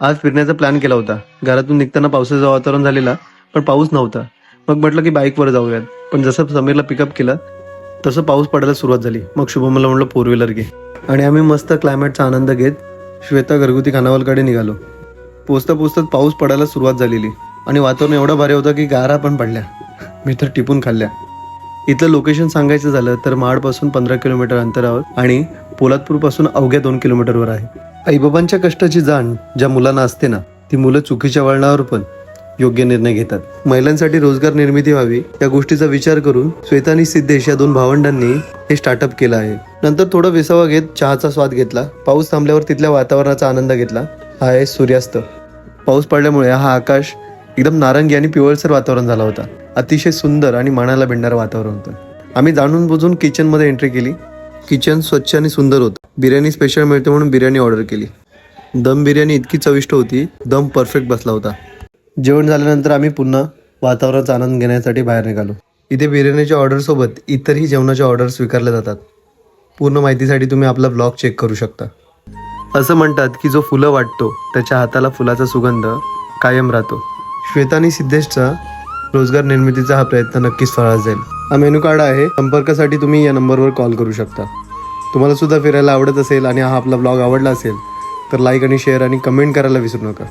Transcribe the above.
आज फिरण्याचा प्लॅन केला होता. घरातून निघताना पावसाचं वातावरण झालेला पण पाऊस नव्हता. मग म्हटलं की बाईकवर जाऊयात. पण जसं समीरला पिकअप केलं तसं पाऊस पडायला सुरुवात झाली. मग शुभमला म्हणलं फोर व्हीलर घे. आणि आम्ही मस्त क्लायमेटचा आनंद घेत श्वेता घरगुती खानावलकडे निघालो. पोचता पोचताच पाऊस पडायला सुरुवात झालेली. आणि वातावरण एवढं भारी होतं की गारा पण पडल्या. मी तर टिपून खाल्ल्या. इथलं लोकेशन सांगायचं झालं तर माडपासून पंधरा किलोमीटर अंतरावर आणि पोलादपूरपासून अवघ्या दोन किलोमीटरवर आहे. आईबाबांच्या कष्टाची जाण ज्या मुलांना असते ना ती मुलं चुकीच्या वळणावर पण योग्य निर्णय घेतात. महिलांसाठी रोजगार निर्मिती व्हावी या गोष्टीचा विचार करून श्वेता आणि सिद्धेश या दोन भावंडांनी हे स्टार्टअप केलं आहे. नंतर थोडं विसावा घेत चहाचा स्वाद घेतला. पाऊस थांबल्यावर तिथल्या वातावरणाचा आनंद घेतला. हा आहे सूर्यास्त. पाऊस पडल्यामुळे हा आकाश एकदम नारंगी आणि पिवळसर वातावरण झाला होता. अतिशय सुंदर आणि मनाला भिडणारं वातावरण होतं. आम्ही जाणून बुजून किचनमध्ये एंट्री केली. किचन स्वच्छ आणि सुंदर होतं. बिर्याणी स्पेशल मिळते म्हणून बिर्याणी ऑर्डर केली. दम बिर्याणी इतकी चविष्ट होती दम परफेक्ट बसला होता. जेवण झाल्यानंतर आम्ही पुन्हा वातावरणाचा आनंद घेण्यासाठी बाहेर निघालो. इथे बिर्याणीच्या ऑर्डरसोबत इतरही जेवणाच्या ऑर्डर स्वीकारल्या जातात. पूर्ण माहितीसाठी तुम्ही आपला ब्लॉग चेक करू शकता. असं म्हणतात की जो फुलं वाटतो त्याच्या हाताला फुलाचा सुगंध कायम राहतो. श्वेतानी सिद्धेशचा रोजगार निर्मितीचा हा प्रयत्न नक्कीच फळा जाईल. हा मेनू कार्ड आहे. संपर्कासाठी तुम्ही या नंबरवर कॉल करू शकता. तुम्हाला सुद्धा फिरायला आवडत असेल आणि हा आपला ब्लॉग आवडला असेल तर लाईक आणि शेअर आणि कमेंट करायला विसरू नका.